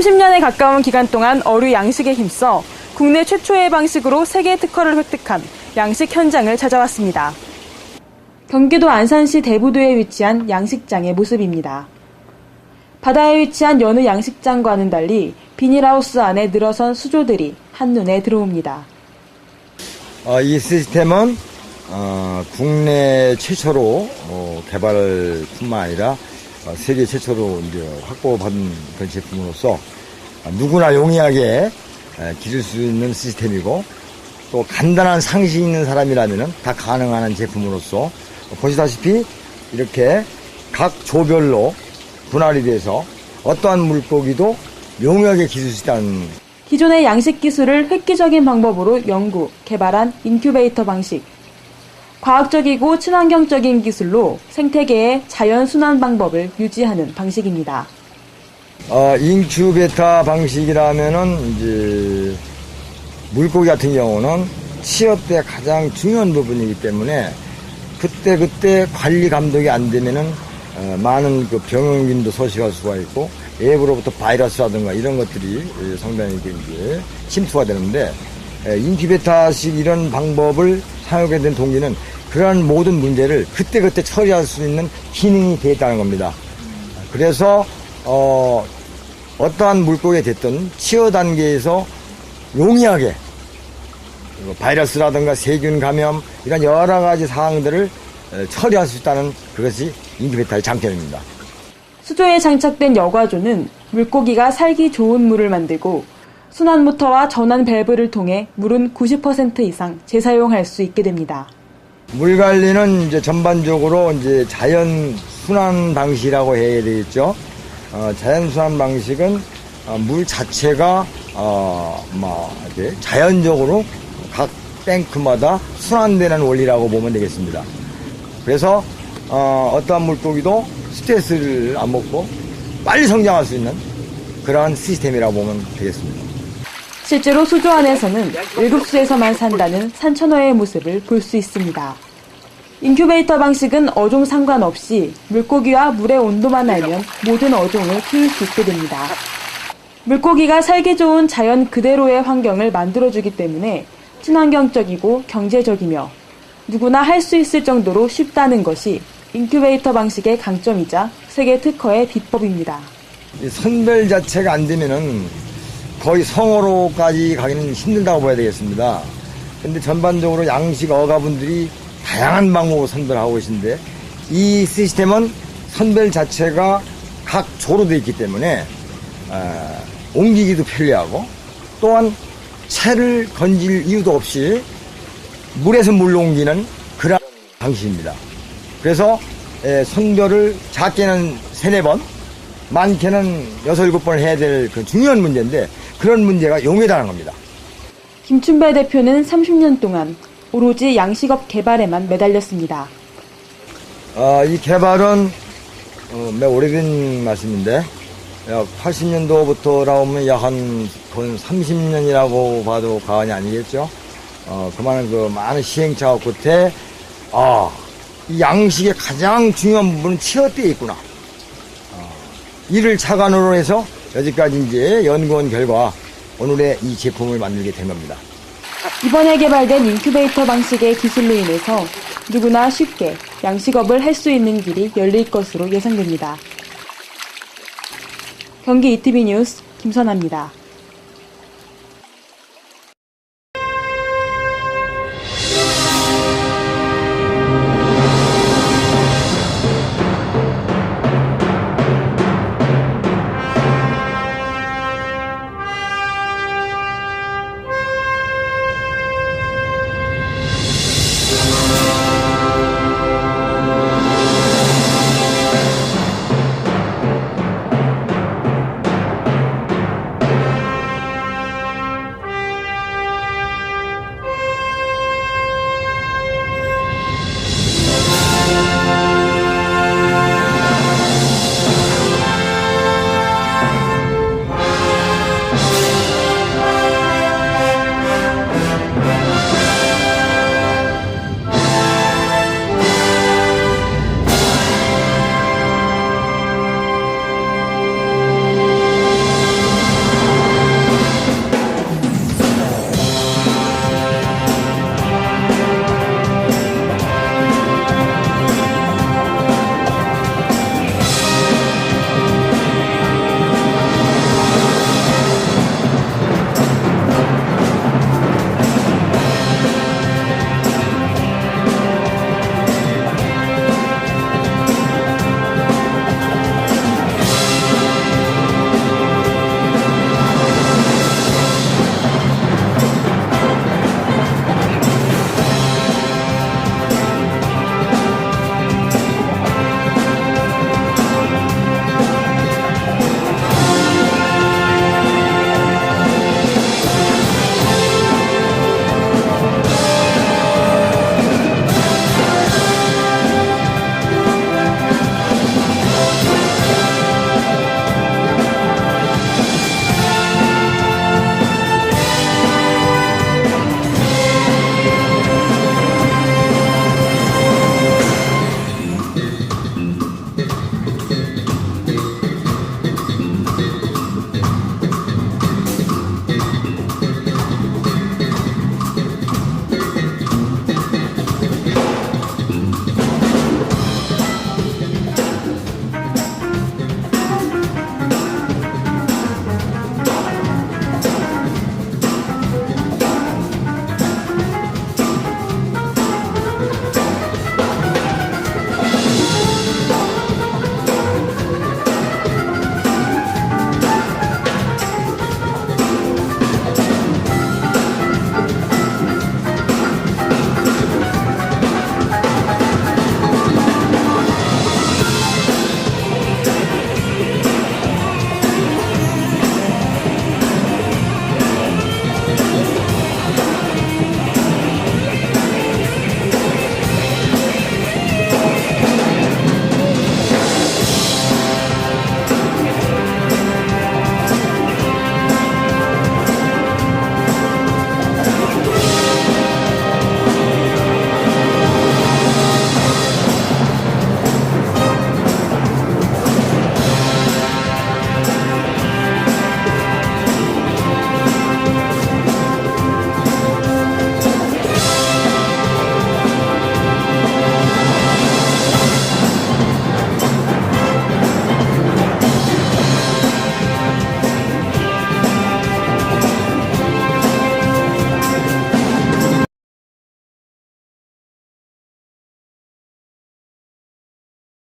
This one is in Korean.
30년에 가까운 기간 동안 어류 양식에 힘써 국내 최초의 방식으로 세계 특허를 획득한 양식 현장을 찾아왔습니다. 경기도 안산시 대부도에 위치한 양식장의 모습입니다. 바다에 위치한 여느 양식장과는 달리 비닐하우스 안에 늘어선 수조들이 한눈에 들어옵니다. 어, 이 시스템은 어, 국내 최초로 어, 개발뿐만 아니라 어, 세계 최초로 이제 확보받은 그런 제품으로서 어, 누구나 용이하게 에, 기를 수 있는 시스템이고 또 간단한 상식 있는 사람이라면 다 가능한 제품으로서 어, 보시다시피 이렇게 각 조별로 분할이 돼서 어떠한 물고기도 용이하게 기를 수 있다는 기존의 양식 기술을 획기적인 방법으로 연구, 개발한 인큐베이터 방식. 과학적이고 친환경적인 기술로 생태계의 자연 순환 방법을 유지하는 방식입니다. 어, 인큐베타 방식이라면은 이제 물고기 같은 경우는 치어 때 가장 중요한 부분이기 때문에 그때 그때 관리 감독이 안 되면은 어, 많은 그 병원균도 소식할 수가 있고 외부로부터 바이러스라든가 이런 것들이 예, 상당히 이제 침투가 되는데 예, 인큐베타식 이런 방법을 사용하게 된 동기는 그러한 모든 문제를 그때그때 처리할 수 있는 기능이 되어 있다는 겁니다. 그래서 어, 어떠한 물고기가 됐든 치어 단계에서 용이하게 그리고 바이러스라든가 세균 감염 이런 여러 가지 사항들을 에, 처리할 수 있다는 그것이 인큐베이터의 장점입니다. 수조에 장착된 여과조는 물고기가 살기 좋은 물을 만들고 순환 모터와 전환 밸브를 통해 물은 90% 이상 재사용할 수 있게 됩니다. 물 관리는 이제 전반적으로 이제 자연 순환 방식이라고 해야 되겠죠. 어, 자연 순환 방식은 어, 물 자체가 어, 뭐 자연적으로 각 탱크마다 순환되는 원리라고 보면 되겠습니다. 그래서 어, 어떠한 물고기도 스트레스를 안 먹고 빨리 성장할 수 있는 그러한 시스템이라고 보면 되겠습니다. 실제로 수조 안에서는 일급수에서만 산다는 산천어의 모습을 볼 수 있습니다. 인큐베이터 방식은 어종 상관없이 물고기와 물의 온도만 알면 모든 어종을 키울 수 있게 됩니다. 물고기가 살기 좋은 자연 그대로의 환경을 만들어주기 때문에 친환경적이고 경제적이며 누구나 할 수 있을 정도로 쉽다는 것이 인큐베이터 방식의 강점이자 세계 특허의 비법입니다. 이 선별 자체가 안 되면은 거의 성어로까지 가기는 힘들다고 봐야 되겠습니다. 근데 전반적으로 양식 어가분들이 다양한 방법으로 선별하고 계신데 이 시스템은 선별 자체가 각 조로 되어 있기 때문에 아, 옮기기도 편리하고 또한 채를 건질 이유도 없이 물에서 물로 옮기는 그런 방식입니다. 그래서 에, 선별을 작게는 세네 번, 많게는 여섯 일곱 번 해야 될 그 중요한 문제인데 그런 문제가 용이다는 겁니다. 김춘배 대표는 30년 동안 오로지 양식업 개발에만 매달렸습니다. 아, 이 개발은 어, 매우 오래된 말씀인데 약 80년도부터라 보면 약한 건 30년이라고 봐도 과언이 아니겠죠. 어, 그만한 그 많은 시행착오 끝에 아, 이 양식의 가장 중요한 부분은 치어대에 있구나. 어, 이를 차관으로 해서 여기까지 이제 연구원 결과 오늘의 이 제품을 만들게 된 겁니다. 이번에 개발된 인큐베이터 방식의 기술로 인해서 누구나 쉽게 양식업을 할 수 있는 길이 열릴 것으로 예상됩니다. 경기 ETV 뉴스 김선아입니다.